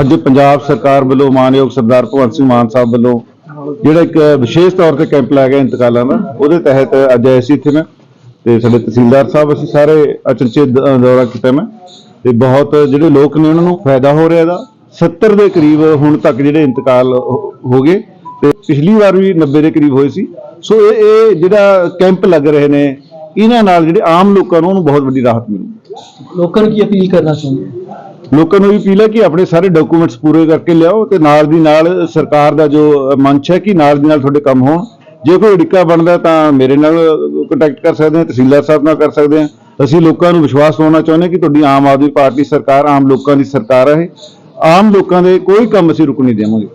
ਅੱਜ ਪੰਜਾਬ ਸਰਕਾਰ ਵੱਲੋਂ ਮਾਨਯੋਗ ਸਰਦਾਰ ਭਗਵੰਤ ਸਿੰਘ ਮਾਨ ਸਾਹਿਬ ਵੱਲੋਂ ਜਿਹੜਾ ਇੱਕ ਵਿਸ਼ੇਸ਼ ਤੌਰ ਤੇ ਕੈਂਪ ਲਾਇਆ ਗਿਆ ਇੰਤਕਾਲਾਂ ਦਾ, ਉਹਦੇ ਤਹਿਤ ਅੱਜ ਆਏ ਸੀ ਇੱਥੇ ਮੈਂ। ਤੇ ਸਾਡੇ ਤਹਿਸੀਲਦਾਰ ਸਾਹਿਬ, ਅਸੀਂ ਸਾਰੇ ਅਚਨਚੇਤ ਦੌਰਾ ਕੀਤਾ ਮੈਂ। ਤੇ ਬਹੁਤ ਜਿਹੜੇ ਲੋਕ ਨੇ, ਉਹਨਾਂ ਨੂੰ ਫਾਇਦਾ ਹੋ ਰਿਹਾ ਇਹਦਾ। 70 ਦੇ ਕਰੀਬ ਹੁਣ ਤੱਕ ਜਿਹੜੇ ਇੰਤਕਾਲ ਹੋ ਗਏ। ਤੇ ਪਿਛਲੀ ਵਾਰ ਵੀ 90 ਦੇ ਕਰੀਬ ਹੋਏ ਸੀ। ਸੋ ਇਹ ਇਹ ਜਿਹੜਾ ਕੈਂਪ ਲੱਗ ਰਹੇ ਨੇ, ਇਹਨਾਂ ਨਾਲ ਜਿਹੜੇ ਆਮ ਲੋਕਾਂ ਨੂੰ, ਉਹਨੂੰ ਬਹੁਤ ਵੱਡੀ ਰਾਹਤ ਮਿਲੂ। ਲੋਕਾਂ ਨੂੰ ਕੀ ਅਪੀਲ ਕਰਨਾ ਚਾਹੁੰਦੇ ਲੋਕਾਂ ਨੂੰ ਵੀ ਅਪੀਲ ਹੈ ਕਿ ਆਪਣੇ ਸਾਰੇ ਡਾਕੂਮੈਂਟਸ ਪੂਰੇ ਕਰਕੇ ਲਿਆਓ ਤੇ ਨਾਲ ਦੀ ਨਾਲ ਸਰਕਾਰ ਦਾ ਜੋ ਮੰਚ ਹੈ ਕਿ ਨਾਲ ਦੀ ਨਾਲ ਤੁਹਾਡੇ ਕੰਮ ਹੋਣ। ਜੇ ਕੋਈ ਅੜਿੱਕਾ ਬਣਦਾ ਤਾਂ ਮੇਰੇ ਨਾਲ ਕੰਟੈਕਟ ਕਰ ਸਕਦੇ ਹਾਂ, ਤਹਿਸੀਲਦਾਰ ਸਾਹਿਬ ਨਾਲ ਕਰ ਸਕਦੇ ਹਾਂ। ਅਸੀਂ ਲੋਕਾਂ ਨੂੰ ਵਿਸ਼ਵਾਸ ਦਿਵਾਉਣਾ ਚਾਹੁੰਦੇ ਹਾਂ ਕਿ ਤੁਹਾਡੀ ਆਮ ਆਦਮੀ ਪਾਰਟੀ ਸਰਕਾਰ ਆਮ ਲੋਕਾਂ ਦੀ ਸਰਕਾਰ ਹੈ ਆਮ ਲੋਕਾਂ ਦੇ ਕੋਈ ਕੰਮ ਅਸੀਂ ਰੁਕ ਨਹੀਂ ਦੇਵਾਂਗੇ।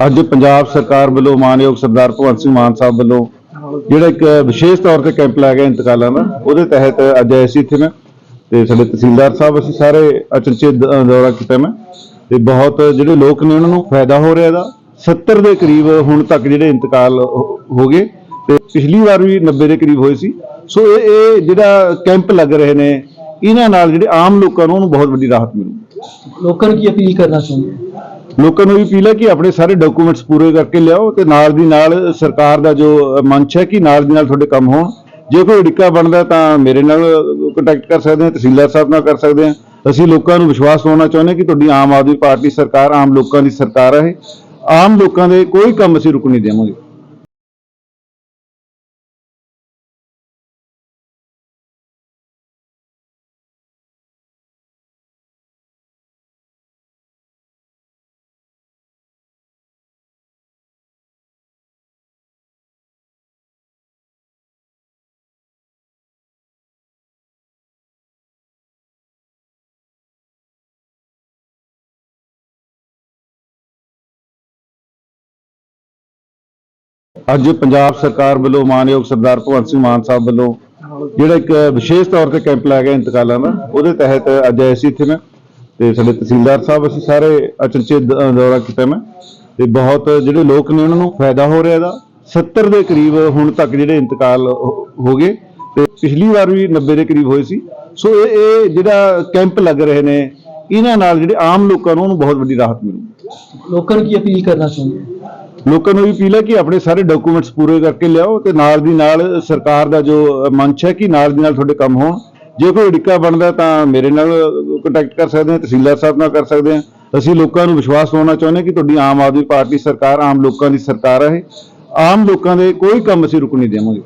ਅੱਜ ਪੰਜਾਬ ਸਰਕਾਰ ਵੱਲੋਂ ਮਾਨਯੋਗ ਸਰਦਾਰ ਭਗਵੰਤ ਸਿੰਘ ਮਾਨ ਸਾਹਿਬ ਵੱਲੋਂ ਜਿਹੜਾ ਇੱਕ ਵਿਸ਼ੇਸ਼ ਤੌਰ ਤੇ ਕੈਂਪ ਲਾਇਆ ਗਿਆ ਇੰਤਕਾਲਾਂ ਦਾ, ਉਹਦੇ ਤਹਿਤ ਅੱਜ ਆਏ ਸੀ ਇੱਥੇ ਮੈਂ। ਤੇ ਸਾਡੇ ਤਹਿਸੀਲਦਾਰ ਸਾਹਿਬ, ਅਸੀਂ ਸਾਰੇ ਅਚਨਚੇਤ ਦੌਰਾ ਕੀਤਾ ਮੈਂ। ਤੇ ਬਹੁਤ ਜਿਹੜੇ ਲੋਕ ਨੇ, ਉਹਨਾਂ ਨੂੰ ਫਾਇਦਾ ਹੋ ਰਿਹਾ ਇਹਦਾ। 70 ਦੇ ਕਰੀਬ ਹੁਣ ਤੱਕ ਜਿਹੜੇ ਇੰਤਕਾਲ ਹੋ ਹੋ ਗਏ। ਤੇ ਪਿਛਲੀ ਵਾਰ ਵੀ 90 ਦੇ ਕਰੀਬ ਹੋਏ ਸੀ। ਸੋ ਇਹ ਇਹ ਜਿਹੜਾ ਕੈਂਪ ਲੱਗ ਰਹੇ ਨੇ, ਇਹਨਾਂ ਨਾਲ ਜਿਹੜੇ ਆਮ ਲੋਕਾਂ ਨੂੰ ਉਹਨੂੰ ਬਹੁਤ ਵੱਡੀ ਰਾਹਤ ਮਿਲੂ ਲੋਕਾਂ ਨੂੰ ਕੀ ਅਪੀਲ ਕਰਨਾ ਚਾਹੁੰਦੇ ਲੋਕਾਂ ਨੂੰ ਵੀ ਅਪੀਲ ਹੈ ਕਿ ਆਪਣੇ ਸਾਰੇ ਡਾਕੂਮੈਂਟਸ ਪੂਰੇ ਕਰਕੇ ਲਿਆਓ ਤੇ ਨਾਲ ਦੀ ਨਾਲ ਸਰਕਾਰ ਦਾ ਜੋ ਮੰਚ ਹੈ ਕਿ ਨਾਲ ਦੀ ਨਾਲ ਤੁਹਾਡੇ ਕੰਮ ਹੋਣ। ਜੇ ਕੋਈ ਅੜਿੱਕਾ ਬਣਦਾ ਤਾਂ ਮੇਰੇ ਨਾਲ ਕੰਟੈਕਟ ਕਰ ਸਕਦੇ ਹਾਂ, ਤਹਿਸੀਲਦਾਰ ਸਾਹਿਬ ਨਾਲ ਕਰ ਸਕਦੇ ਹਾਂ। ਅਸੀਂ ਲੋਕਾਂ ਨੂੰ ਵਿਸ਼ਵਾਸ ਦਿਵਾਉਣਾ ਚਾਹੁੰਦੇ ਹਾਂ ਕਿ ਤੁਹਾਡੀ ਆਮ ਆਦਮੀ ਪਾਰਟੀ ਸਰਕਾਰ ਆਮ ਲੋਕਾਂ ਦੀ ਸਰਕਾਰ ਹੈ ਇਹ ਆਮ ਲੋਕਾਂ ਦੇ ਕੋਈ ਕੰਮ ਅਸੀਂ ਰੁਕ ਨਹੀਂ ਦੇਵਾਂਗੇ। ਅੱਜ ਪੰਜਾਬ ਸਰਕਾਰ ਵੱਲੋਂ ਮਾਨਯੋਗ ਸਰਦਾਰ ਭਗਵੰਤ ਸਿੰਘ ਮਾਨ ਸਾਹਿਬ ਵੱਲੋਂ ਜਿਹੜਾ ਇੱਕ ਵਿਸ਼ੇਸ਼ ਤੌਰ ਤੇ ਕੈਂਪ ਲਾਇਆ ਗਿਆ ਇੰਤਕਾਲਾਂ ਦਾ, ਉਹਦੇ ਤਹਿਤ ਅੱਜ ਆਏ ਸੀ ਇੱਥੇ ਮੈਂ, ਤੇ ਸਾਡੇ ਤਹਿਸੀਲਦਾਰ ਸਾਹਿਬ, ਅਸੀਂ ਸਾਰੇ ਅਚਨਚੇਤ ਦੌਰਾ ਕੀਤਾ ਮੈਂ, ਤੇ ਬਹੁਤ ਜਿਹੜੇ ਲੋਕ ਨੇ ਉਹਨਾਂ ਨੂੰ ਫਾਇਦਾ ਹੋ ਰਿਹਾ ਇਹਦਾ। 70 ਦੇ ਕਰੀਬ ਹੁਣ ਤੱਕ ਜਿਹੜੇ ਇੰਤਕਾਲ ਹੋ ਹੋ ਗਏ, ਤੇ ਪਿਛਲੀ ਵਾਰ ਵੀ 90 ਦੇ ਕਰੀਬ ਹੋਏ ਸੀ। ਸੋ ਇਹ ਇਹ ਜਿਹੜਾ ਕੈਂਪ ਲੱਗ ਰਹੇ ਨੇ, ਇਹਨਾਂ ਨਾਲ ਜਿਹੜੇ ਆਮ ਲੋਕਾਂ ਨੂੰ ਉਹਨੂੰ ਬਹੁਤ ਵੱਡੀ ਰਾਹਤ ਮਿਲੂ ਲੋਕਾਂ ਨੂੰ ਕੀ ਅਪੀਲ ਕਰਨਾ ਚਾਹੁੰਦੇ ਲੋਕਾਂ ਨੂੰ ਵੀ ਅਪੀਲ ਹੈ ਕਿ ਆਪਣੇ ਸਾਰੇ ਡਾਕੂਮੈਂਟਸ ਪੂਰੇ ਕਰਕੇ ਲਿਆਓ ਤੇ ਨਾਲ ਦੀ ਨਾਲ ਸਰਕਾਰ ਦਾ ਜੋ ਮੰਚ ਹੈ ਕਿ ਨਾਲ ਦੀ ਨਾਲ ਤੁਹਾਡੇ ਕੰਮ ਹੋਣ। ਜੇ ਕੋਈ ਅੜਿੱਕਾ ਬਣਦਾ ਤਾਂ ਮੇਰੇ ਨਾਲ ਕੰਟੈਕਟ ਕਰ ਸਕਦੇ ਹਾਂ, ਤਹਿਸੀਲਦਾਰ ਸਾਹਿਬ ਨਾਲ ਕਰ ਸਕਦੇ ਹਾਂ। ਅਸੀਂ ਲੋਕਾਂ ਨੂੰ ਵਿਸ਼ਵਾਸ ਦਿਵਾਉਣਾ ਚਾਹੁੰਦੇ ਹਾਂ ਕਿ ਤੁਹਾਡੀ ਆਮ ਆਦਮੀ ਪਾਰਟੀ ਸਰਕਾਰ ਆਮ ਲੋਕਾਂ ਦੀ ਸਰਕਾਰ ਹੈ ਇਹ ਆਮ ਲੋਕਾਂ ਦੇ ਕੋਈ ਕੰਮ ਅਸੀਂ ਰੁਕ ਨਹੀਂ ਦੇਵਾਂਗੇ।